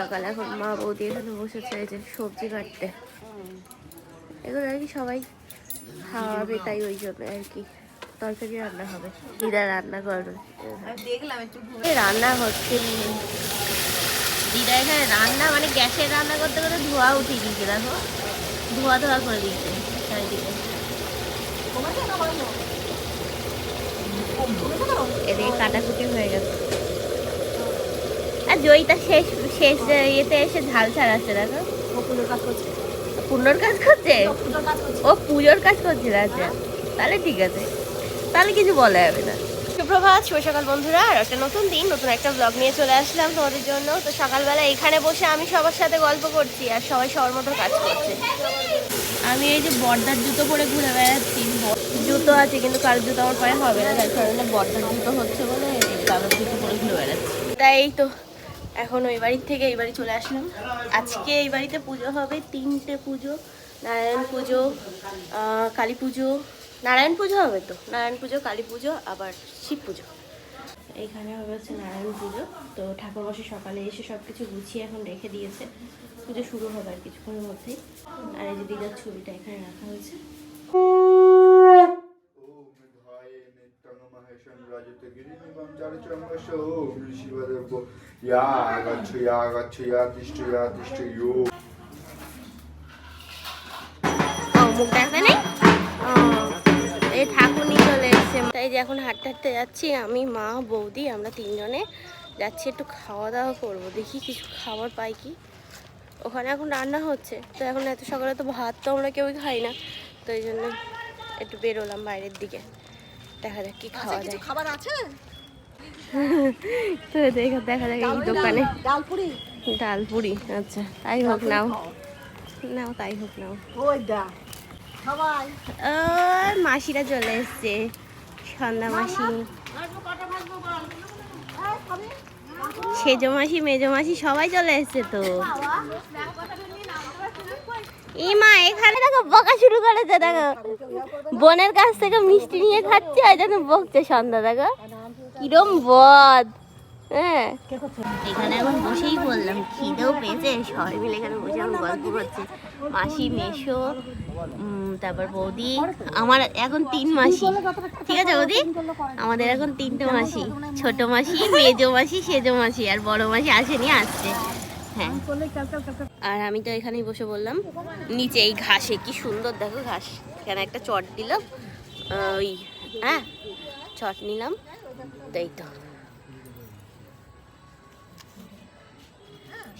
সকাল এখন মা বৌদি এখানে বসেছে এই যে সবজি কাটতে। এগুলো আর কি সবাই খাওয়াবে তাই ওই জন্য আর কি। তরকারি রান্না হবে দিদা রান্না করবে। দেখলাম একটু রান্না হচ্ছে দিদা এখানে রান্না মানে গ্যাসের রান্না করতে করতে ধোয়া উঠিয়ে দিয়েছে দেখো। ধোয়া ধোয়া করে দিচ্ছে চারিদিকে। এদিকে কাটাকুটি হয়ে গেছে। আর জয়িতা শেষ শেষ ইয়েতে এসে ঝাল ছাড়াচ্ছে দেখো। পুজোর কাজ করছে। ও পুজোর কাজ করছে আচ্ছা তাহলে ঠিক আছে। তাহলে কিছু বলা যাবে না। সুপ্রভাত শুভ সকাল বন্ধুরা। আর একটা নতুন দিন নতুন একটা ব্লগ নিয়ে চলে আসলাম তোমাদের জন্য। তো সকালবেলা এখানে বসে আমি সবার সাথে গল্প করছি আর সবাই সবার মতো কাজ করছে। আমি এই যে বর্দার জুতো পরে ঘুরে বেড়াচ্ছি। জুতো আছে কিন্তু কারোর জুতো আমার পায়ে হবে না। যার কারণে বর্দার জুতো হচ্ছে বলে কারোর জুতো পরে ঘুরে বেড়াচ্ছি। তাই তো। এখন ওই বাড়ির থেকে এই বাড়ি চলে আসলাম। আজকে এই বাড়িতে পুজো হবে, তিনটে পুজো, নারায়ণ পুজো কালী পুজো। নারায়ণ পুজো হবে তো? নারায়ণ পুজো, কালী পুজো, আবার শিব পুজো। এইখানে হবে হচ্ছে নারায়ণ পুজো। তো ঠাকুর বসে সকালে এসে সব কিছু গুছিয়ে এখন রেখে দিয়েছে। পুজো শুরু হবে আর কিছুক্ষণের মধ্যেই। আর এই যে দিদার ছবিটা এখানে রাখা হয়েছে। या गच्छ या गच्छ या तिष्ठ या तिष्ठ यो ও মুখ দেখা নেই ও, এই ঠাকুরনি চলে এসছে তাই যে এখন হাঁটতে হাঁটতে যাচ্ছি আমি মা বৌদি আমরা তিনজনে যাচ্ছি একটু খাওয়া দাওয়া করবো দেখি কিছু খাবার পাই কি ওখানে এখন রান্না হচ্ছে তো এখন এত সকালে তো ভাত তো আমরা কেউই খাই না তো এই জন্য একটু বেরোলাম বাইরের দিকে দেখা যাক কি খাওয়া কিছু যায়। খাবার আছে? তো দেখা দেখা যাক এই দোকানে। ডাল পুরি? আচ্ছা তাই হোক নাও। নাও তাই হোক নাও। ওই ও মাসিরা চলে এসছে সন্ধ্যা মাসি। সেজো মাসি মেজো মাসি সবাই চলে এসছে তো। ইমা, এখানে দেখো বকা শুরু করেছে, দেখো। বোনের কাছ থেকে মিষ্টি নিয়ে খাচ্ছে ওই জন্য বকছে সন্ধ্যা, দেখো। কিরম বদ হ্যাঁ। এখানে এখন বসেই বললাম, খিদেও পেয়েছে, সবাই মিলে এখানে বসে এখন গল্প করছে। মাসি মেশো তারপর বৌদি, আমার এখন তিন মাসি। ঠিক আছে, বৌদি? আমাদের এখন তিনটে মাসি, ছোট মাসি, মেজো মাসি, সেজো মাসি, আর বড় মাসি আসেনি, আসছে। হ্যাঁ। আর আমি তো এখানেই বসে বললাম, নিচে এই ঘাসে কি সুন্দর, দেখো ঘাস। এখানে একটা চট দিলাম ওই হ্যাঁ চট নিলাম, তাই তো।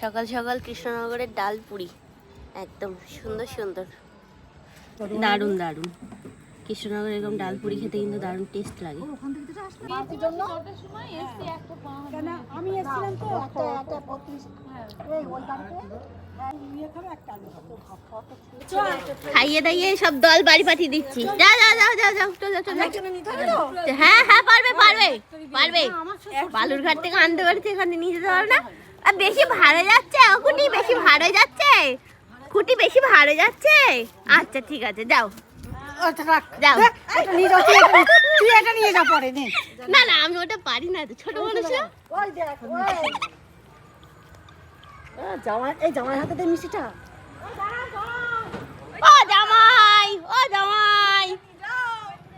সকাল সকাল কৃষ্ণনগরের ডাল পুরি একদম সুন্দর সুন্দর। দারুণ দারুণ। কৃষ্ণনগর এরকম ডাল পুরি খেতে কিন্তু দারুণ টেস্ট লাগে। আমি এসেছিলাম তো। একটা ইয়ে। খাইয়ে দাইয়ে সব দল বাড়ি পাঠিয়ে দিচ্ছি। যা যা যা যা যা চলে চলে? হ্যাঁ হ্যাঁ পারবে পারবে পারবে। বালুরঘাট থেকে আনতে পারছে এখানে নিয়ে যেতে পারো না। আর বেশি ভাড়া যাচ্ছে খুঁটি বেশি ভাড়া যাচ্ছে। খুঁটি বেশি ভাড়া যাচ্ছে। আচ্ছা ঠিক আছে যাও। আচ্ছা, তুই এটা নিয়ে- যা পরে, নে। না না আমি ওটা পারি না ছোট মানুষ। ওই দেখ, জামাই- এই জামাই হাতে দে মিষ্টিটা। ও জামাই ও জামাই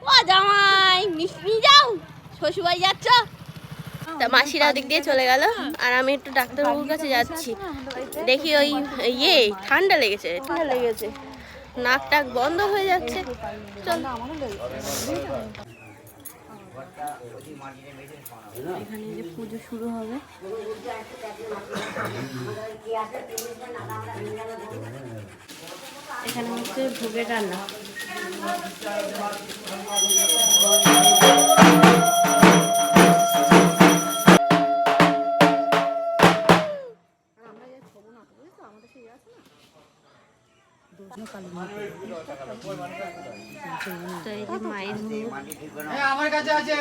ও জামাই মিষ্টি যাও। শ্বশুরবাড়ি যাচ্ছ? তা মাসিরা ওদিক দিয়ে চলে গেল আর আমি একটু ডাক্তারবাবুর কাছে যাচ্ছি। দেখি ওই ইয়ে ঠান্ডা লেগেছে। ঠান্ডা লেগেছে। নাক টাক বন্ধ হয়ে যাচ্ছে। চল। এখানে যে পুজো শুরু হবে। এখানে হচ্ছে ভোগের রান্না। তো এই যে মায়ের আমার কাছে আছে।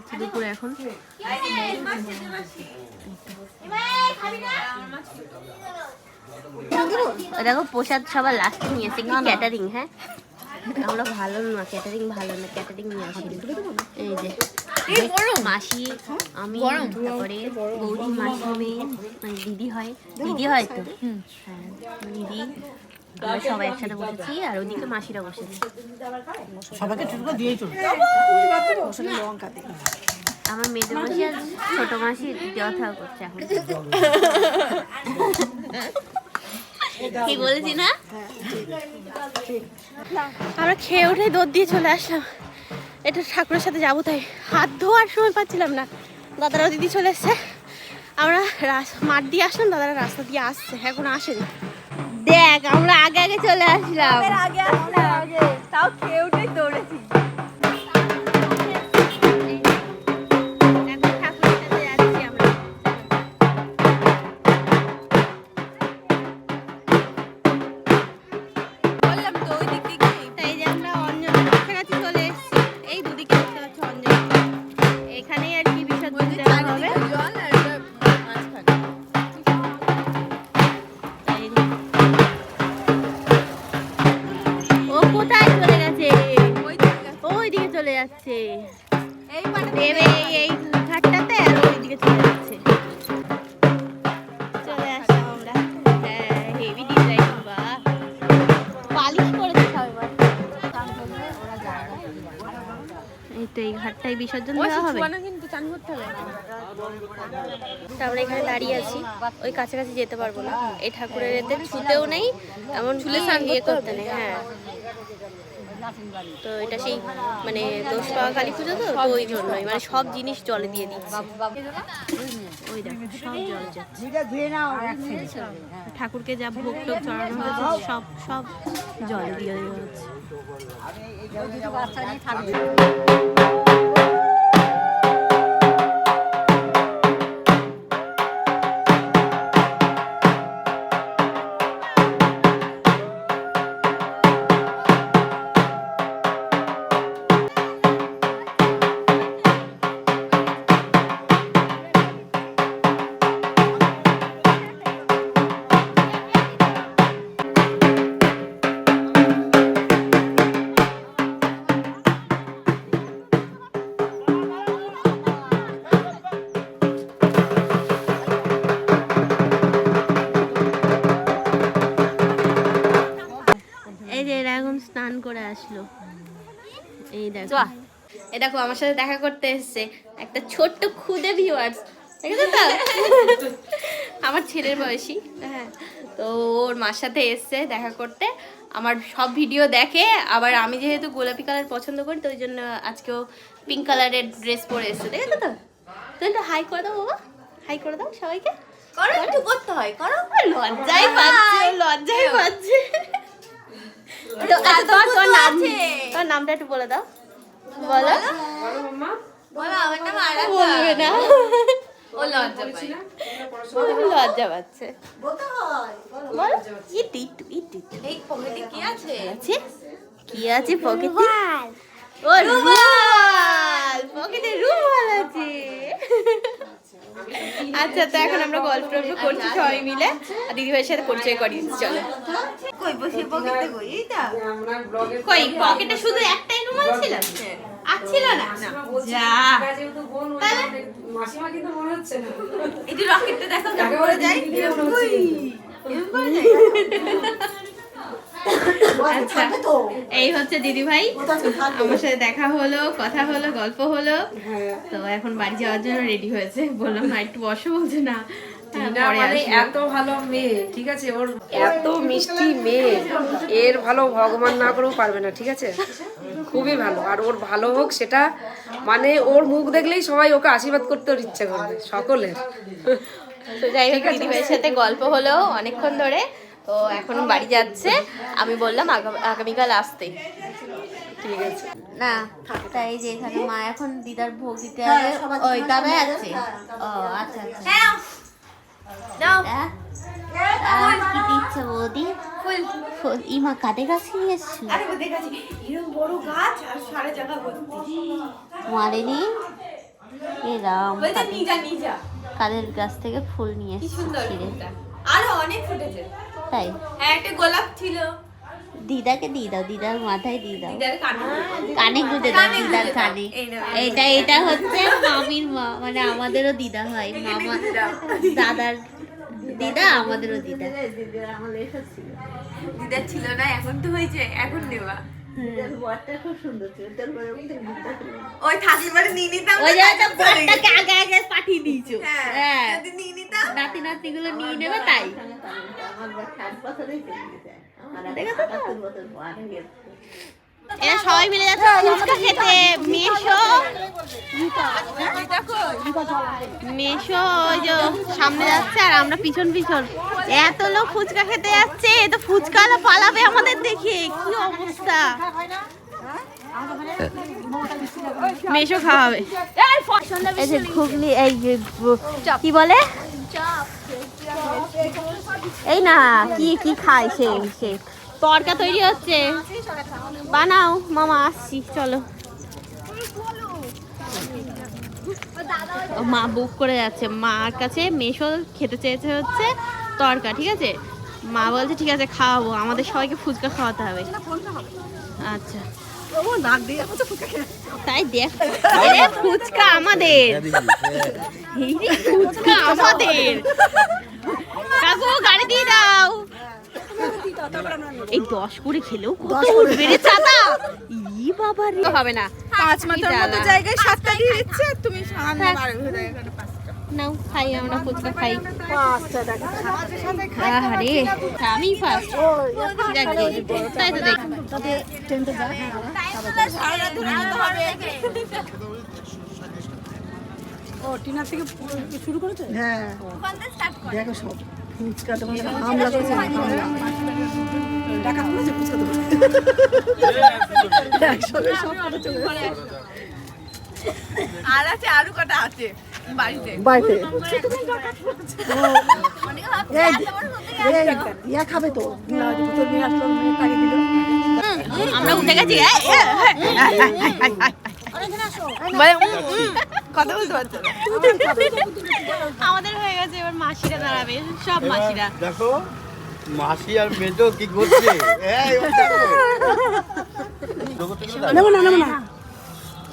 খাচ্ছে দুপুরে এখন। দেখো প্রসাদ সবার লাস্টে নিয়েছে কি ক্যাটারিং হ্যাঁ? আমরা ভালো না ক্যাটারিং ভালো না ক্যাটারিং নিয়ে আসি। এই যে মাসি আমি তারপরে বৌদি মাসি মেয়ে মানে দিদি হয়। দিদি হয় তো? হ্যাঁ দিদি। আমরা সবাই একসাথে বসেছি আর ওদিকে মাসিরা বসেছে। সবাইকে টুকরো দিয়েই চলো লঙ্কা দিয়ে আমার মাসি আর ছোট মাসি দেওয়া থাকা করছে এখন। ঠিক বলেছি না? আমরা খেয়ে উঠে দৌড় দিয়ে চলে আসলাম। এটা ঠাকুরের সাথে যাব তাই। হাত ধোয়ার সময় পাচ্ছিলাম না। দাদারা দিদি চলে এসছে। আমরা মাঠ দিয়ে আসলাম দাদারা রাস্তা দিয়ে আসছে এখন আসেনি। দেখ আমরা আগে আগে চলে আসলাম। আগে আসলাম তাও খেয়ে উঠে দৌড়েছি। যাচ্ছে। এই মানে এই- এই ঘাটটাতে আর ওই দিকে চলে যাচ্ছে। চলে আসলাম আমরা। হ্যাঁ হেভি ডিজাইন বা পালিশ করেছে সবাই এই তো এই ঘাটটাই বিসর্জন দেওয়া হবে? কিন্তু চান করতে হবে। তারপরে এখানে দাঁড়িয়ে আছি। ওই কাছাকাছি যেতে পারব না। এই ঠাকুরের এতে ছুতেও নেই এমন স্নান ইয়ে করতে নেই হ্যাঁ। তো এটা সেই মানে দোষ পাওয়া কালী পুজো তো তো ওই জন্যই। মানে সব জিনিস জলে দিয়ে দিচ্ছে ঠাকুরকে যা ভোগ টোক চড়ানো হয়েছে, সব সব জলে দিয়ে দেওয়া হচ্ছে। করে আসলো। এই দেখো। এই দেখো আমার সাথে দেখা করতে এসেছে একটা ছোট্ট খুদে ভিউয়ার্স দেখেছ তো? আমার ছেলের বয়সী হ্যাঁ। তো ওর মার সাথে এসছে দেখা করতে। আমার সব ভিডিও দেখে আবার আমি যেহেতু গোলাপি কালার পছন্দ করি তো ওই জন্য আজকেও পিঙ্ক কালারের ড্রেস পরে এসছে। দেখেছ তো? তুমি একটু হাই করে দাও বাবা। হাই করে দাও সবাইকে। করো একটু করতে হয়। করো। লজ্জাই পাচ্ছে। লজ্জাই পাচ্ছে। তো তোমার তোমার নাম তোমার নামটা একটু বলে দাও। বলো। বলো। আমার নাম আরাধা বলবে না। ও লজ্জা পায়। ও লজ্জা পাচ্ছে। বলো। ইটু ইটু ইটু ইটু। এই পকেটে কি আছে? আছে। কি আছে পকেটে? ও রুমাল। পকেটে রুমাল আছে। আচ্ছা তো এখন আমরা গল্প টল্প করছি সবাই মিলে। আর দিদিভাইয়ের সাথে পরিচয় করি চলো। কই বসে পকেটে কই? এইটা কই পকেটে শুধু একটাই রুমাল ছিল? আর ছিল না? যা। তাহলে? মাসিমা কিন্তু মনে হচ্ছে না। এই যে রকেটটা দেখো করে যায়। কই এরকম করে যায়? আচ্ছা এই হচ্ছে দিদি ভাই। আমার সাথে দেখা হলো কথা হলো গল্প হলো। তো এখন বাড়ি যাওয়ার জন্য রেডি হয়েছে। বললাম না একটু বসো বলছে না। হ্যাঁ, মানে। এত ভালো মেয়ে ঠিক আছে? ওর এত মিষ্টি মেয়ে। এর ভালো ভগবান না করেও পারবে না ঠিক আছে? খুবই ভালো। আর ওর ভালো হোক সেটা মানে ওর মুখ দেখলেই সবাই ওকে আশীর্বাদ করতে ওর ইচ্ছা করবে সকলের। তো যাই হোক দিদি ভাইয়ের সাথে গল্প হলো অনেকক্ষণ ধরে। তো এখন বাড়ি যাচ্ছে। আমি বললাম আগামীকাল আসতে। ঠিক আছে। না তাই যে এখানে মা এখন দিদার ভোগ দিতে হবে ওই দাদা আছে। ও আচ্ছা আচ্ছা। আহ, কি দিচ্ছে বৌদি? ফুল। ফুল ইমা কাদের কাছে নিয়ে এসছো ও বড় গাছ আর সাড়ে চাকা ভর্তি। মারেনি? রাম কাদের গাছ থেকে ফুল নিয়ে এসেছি আরও অনেক ফুটেছে। তাই? হ্যাঁ একটা গোলাপ ছিল। দিদাকে দিয়ে দাও দিদার মাথায় দিয়ে দাও। কানে কানে গুঁজে দাও দিদার কানে। এটা এটা হচ্ছে মামির মা মানে আমাদেরও দিদা হয় মামা দাদার দিদা আমাদেরও দিদা। দিদার ছিল না এখন তো হয়েছে এখন নেবা ওই ঠাকুরবাড়ি নিয়ে নিতাম ওই পাঠিয়ে দিয়েছ। হ্যাঁ হ্যাঁ। নিয়ে নাতি নাতি গুলো নিয়ে নেবে তাই। এরা সবাই মিলে যাচ্ছে ফুচকা খেতে। মেশো। মেশো ওই যে সামনে যাচ্ছে আর আমরা পিছন পিছন। এত লোক ফুচকা খেতে যাচ্ছে এ তো ফুচকা পালাবে আমাদের দেখে। কি অবস্থা? মেশো খাওয়াবে। এই যে এই কি বলে? এই না, কি কি খায় সে সে? তরকা তৈরি হচ্ছে। বানাও, মামা, আসছি, চলো। মা বুক করে যাচ্ছে। মার কাছে মেশো খেতে চেয়েছে হচ্ছে তরকা, ঠিক আছে? মা বলছে, ঠিক আছে, খাওয়াবো। আমাদের সবাইকে ফুচকা খাওয়াতে হবে। আচ্ছা। তাই দেখ ফুচকা আমাদের। ফুচকা আমাদের। কাকু গাড়ি দিয়ে দাও। এই দশ করে খেলেও কত উঠবে রে চাঁদা? ই বাবা রে। হবে না। পাঁচ মাথার মতো জায়গায় সাতটা দিয়ে দিচ্ছে তুমি সামনে। বারো যায় নাও খাই আমরা ফুচকা খাই। আরে আমি ফার্স্ট তাই তো দেখ। ও টিনার থেকে শুরু করেছে? হ্যাঁ। দেখো সব ফুচকা তোমার হামলা করেছে টাকা করেছে ফুচকা তোমার একসঙ্গে সব চলে আর আছে আরও কটা আছে। বাড়িতে বাড়িতে এই এই ইয়া খাবে তো বোতল নিয়ে আসলো মেয়ে তাকে দিল আমরা উঠে গেছি এ, এ, কথা বলতে পারছ আমাদের হয়ে গেছে এবার মাসিরা দাঁড়াবে সব মাসিরা দেখো মাসি আর মেজো কি করছে না না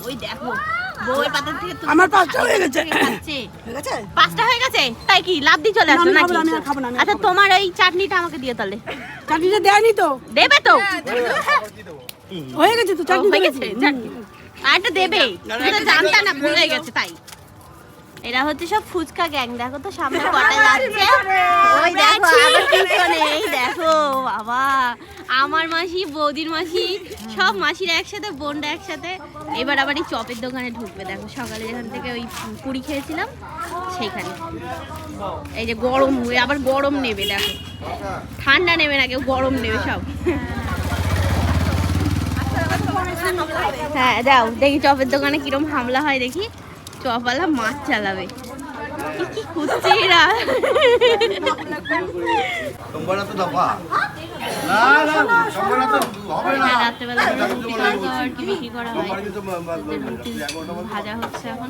ওই দেখো বউয়ের পাতা থেকে তুলে আমার পাঁচটা হয়ে গেছে। ঠিক আছে পাঁচটা হয়ে গেছে? তাই কি লাভ দিয়ে চলে আসবে নাকি? না, আমি আর খাব না, আচ্ছা তোমার এই চাটনিটা আমাকে দিয়ে তাহলে। চাটনিটা দেয়নি তো? দেবে তো? হয়ে গেছে তো চাটনি হয়ে হয়ে গেছে। চাটনি। আর দেবে। তুমি জানতা না ভুলে গেছে তাই। এরা হচ্ছে সব ফুচকা গ্যাং। দেখো তো সামনে কটা যাচ্ছে। ওই দেখো আবার পিছনে এই দেখো বাবা। আমার মাসি বৌদির মাসি সব মাসিরা একসাথে বোনরা একসাথে। এবার আবার এই চপের দোকানে ঢুকবে। দেখো সকালে যেখান থেকে ওই পুরি খেয়েছিলাম সেইখানে। এই যে গরম হয়ে আবার গরম নেবে দেখো। ঠান্ডা নেবে না কেউ গরম নেবে সব। হ্যাঁ যাও দেখি চপের দোকানে কিরম হামলা হয় দেখি। চপওয়ালা মাছ চালাবে। কি করছে এরা হ্যাঁ, রাত্রেবেলা বিক্রি করা হয়। রুটি ভাজা হচ্ছে এখন।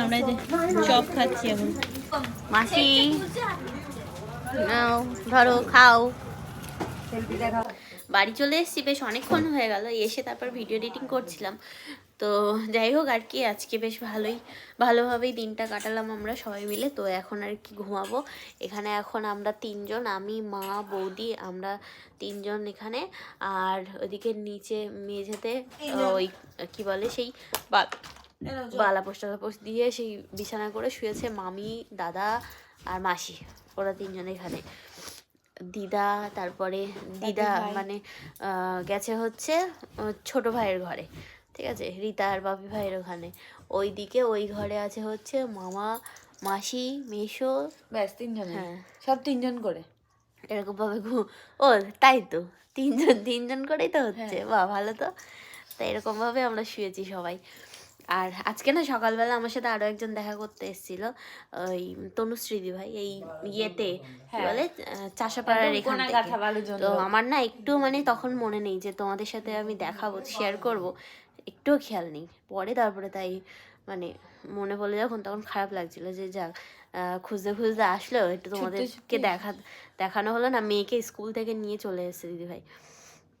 আমরা যে চপ খাচ্ছি এখন। মাসি নাও ধরো খাও। বাড়ি চলে এসেছি বেশ অনেকক্ষণ হয়ে গেল এসে তারপর ভিডিও এডিটিং করছিলাম। তো যাই হোক আর কি আজকে বেশ ভালোই ভালোভাবেই দিনটা কাটালাম আমরা সবাই মিলে। তো এখন আর কি ঘুমাবো। এখানে এখন আমরা তিনজন আমি মা বৌদি আমরা তিনজন এখানে। আর ওদিকে নিচে মেঝেতে ওই কি বলে সেই বালা পোস্টা পোস্ট দিয়ে সেই বিছানা করে শুয়েছে মামি দাদা আর মাসি। ওরা তিনজন এখানে। দিদা তারপরে দিদা মানে গেছে হচ্ছে ছোট ভাইয়ের ঘরে ঠিক আছে? রীতা আর বাপি ভাইয়ের ওখানে। ওই দিকে ওই ঘরে আছে হচ্ছে মামা মাসি মেশো। ব্যাস তিনজন হ্যাঁ। সব তিনজন করে। এরকম ভাবে ও তাই তো। তিনজন তিনজন করেই তো হচ্ছে। বাহ ভালো তো। তাই এরকম ভাবে আমরা শুয়েছি সবাই। আর আজকে না সকালবেলা আমার সাথে আরও একজন দেখা করতে এসেছিল ওই তনুশ্রীদি ভাই এই ইয়েতে কি বলে চাষাপাড়ার এখান। তো আমার না একটু মানে তখন মনে নেই যে তোমাদের সাথে আমি দেখাবো শেয়ার করব একটুও খেয়াল নেই। পরে তারপরে তাই মানে মনে পড়লে যখন তখন খারাপ লাগছিল যে যাক আহ, খুঁজতে খুঁজতে আসলো একটু তোমাদেরকে দেখা দেখানো হলো না মেয়েকে স্কুল থেকে নিয়ে চলে এসেছে দিদি ভাই।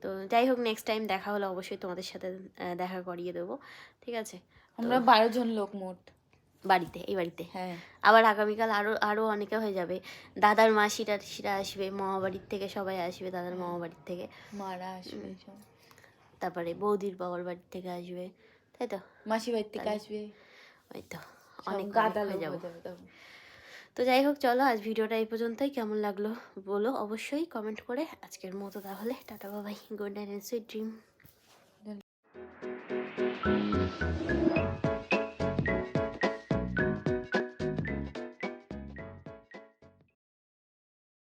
তো যাই হোক নেক্সট টাইম দেখা হলে অবশ্যই তোমাদের সাথে দেখা করিয়ে দেবো। ঠিক আছে? আমরা বারো জন লোক মোট। বাড়িতে এই বাড়িতে। হ্যাঁ। আবার আগামীকাল আরও আরও অনেকে হয়ে যাবে। দাদার মাসিরা টাসিরা আসবে মামা বাড়ির থেকে সবাই আসবে দাদার মামা বাড়ির থেকে। মারা আসবে তারপরে বৌদির বাবার বাড়ির থেকে আসবে। তাই তো? মাসি বাড়ির থেকে আসবে। ওই তো অনেক গাদা হয়ে যাব। তো যাই হোক, চলো আজ ভিডিওটা এই পর্যন্তই। কেমন লাগল বলো অবশ্যই কমেন্ট করে। আজকের মতো তাহলে, tata Babai good night sweet dream